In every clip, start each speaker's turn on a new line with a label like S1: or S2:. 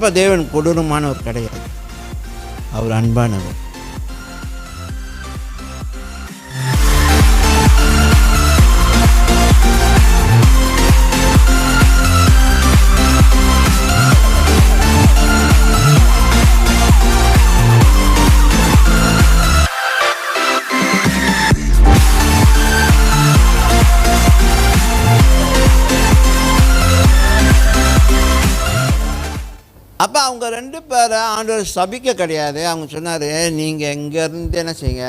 S1: அப்போ தேவன் கொடூரமானவர் கிடையாது அவர் அன்பானவர். அப்போ அவங்க ரெண்டு பேரை ஆண்டவர் சபிக்க கிடையாது. அவங்க சொன்னார் நீங்கள் இங்கேருந்து என்ன செய்யுங்க?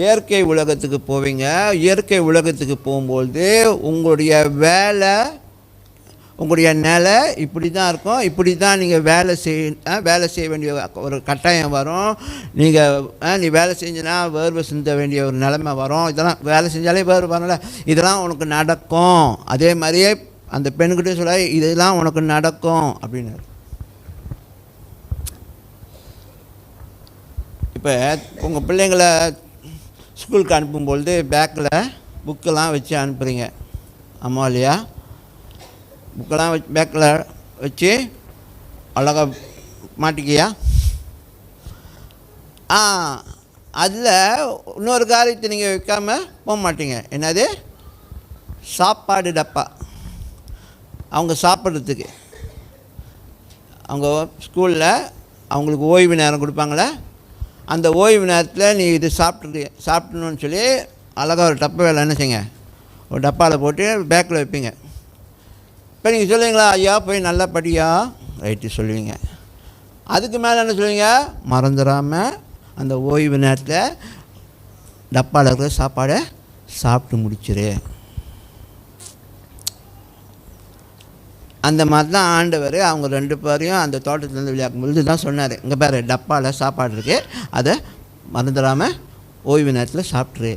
S1: இயற்கை உலகத்துக்கு போவீங்க. இயற்கை உலகத்துக்கு போகும்பொழுது உங்களுடைய வேலை உங்களுடைய நிலை இப்படி தான் இருக்கும். இப்படி தான் நீங்கள் வேலை செய் ஆ, வேலை செய்ய வேண்டிய ஒரு கட்டாயம் வரும். நீங்கள் நீ வேலை செஞ்சினா வேர்வை சிந்த வேண்டிய ஒரு நிலைமை வரும். இதெல்லாம் வேலை செஞ்சாலே வேர்வை வரல இதெல்லாம் உனக்கு நடக்கும். அதே மாதிரியே அந்த பெண்கிட்ட சொல்ல இதெல்லாம் உனக்கு நடக்கும் அப்படின்னாரு. இப்போ உங்கள் பிள்ளைங்களை ஸ்கூலுக்கு அனுப்பும்பொழுது பேக்கில் புக்கெல்லாம் வச்சு அனுப்புகிறீங்க ஆமாம் இல்லையா? புக்கெல்லாம் வச்சு பேக்கில் வச்சு அழகாக மாட்டிக்கியா? ஆ அதில் இன்னொரு காரியத்தை நீங்கள் வைக்காமல் போக மாட்டீங்க. என்னது? சாப்பாடு டப்பா. அவங்க சாப்பிட்றதுக்கு. அவங்க ஸ்கூலில் அவங்களுக்கு ஓய்வு நேரம் கொடுப்பாங்களே அந்த ஓய்வு நேரத்தில் நீ இது சாப்பிட்டு சாப்பிடணும்னு சொல்லி அழகாக ஒரு டப்பா வேலை என்ன செய்யுங்க? ஒரு டப்பாவில் போட்டு பேக்கில் வைப்பீங்க. இப்போ நீங்கள் சொல்லுவீங்களா ஐயா போய் நல்லா படியா? ரைட்டு சொல்லுவீங்க. அதுக்கு மேலே என்ன சொல்லுவீங்க? மறந்துடாமல் அந்த ஓய்வு நேரத்தில் டப்பாவில் இருக்கிற சாப்பாடை சாப்பிட்டு முடிச்சிரு. அந்த மாதிரி தான் ஆண்டவர் அவங்க ரெண்டு பேரையும் அந்த தோட்டத்துலேருந்து விளையாக்கும் பொழுது தான் சொன்னார். இங்கே பேர் டப்பாவில் சாப்பாடு இருக்குது அதை மறந்துடாமல் ஓய்வு நேரத்தில் சாப்பிட்ரு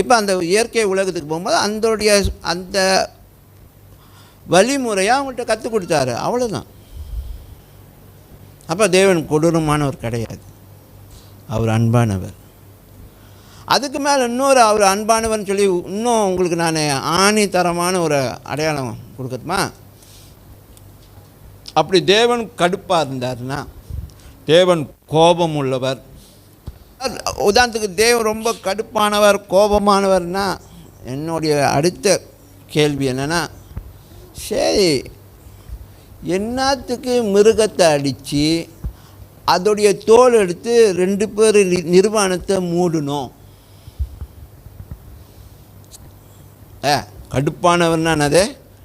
S1: இப்போ அந்த இயற்கை உலகத்துக்கு போகும்போது அந்தோடைய அந்த வழிமுறையை அவங்கள்ட்ட கற்றுக் கொடுத்தாரு. அவ்வளோதான் அப்போ தேவன் கொடூரமானவர் கிடையாது. அவர் அன்பானவர். அதுக்கு மேலே இன்னொரு அவர் அன்பானவர்னு சொல்லி இன்னும் உங்களுக்கு நான் ஆணித்தரமான ஒரு அடையாளம் கொடுக்கட்டுமா? அப்படி தேவன் கடுப்பாக இருந்தார்னா தேவன் கோபம் உள்ளவர் உதாரணத்துக்கு தேவன் ரொம்ப கடுப்பானவர் கோபமானவர்னா என்னுடைய அடுத்த கேள்வி என்னென்னா சரி என்னத்துக்கு மிருகத்தை அடித்து அதோடைய தோல் எடுத்து ரெண்டு பேர் நிர்வாணத்தை மூடணும். ஏ கடுப்பானவர்னா என்னது?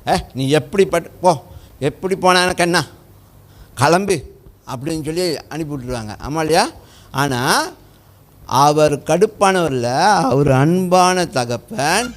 S1: ஏ நீ எப்படி பட் போ எப்படி போனா எனக்கு என்ன? கிளம்பு அப்படின்னு சொல்லி அனுப்பி விட்டுருவாங்க. ஆமாம் இல்லையா? ஆனால் அவர் கடுப்பானவரில் அவர் அன்பான தகப்பன்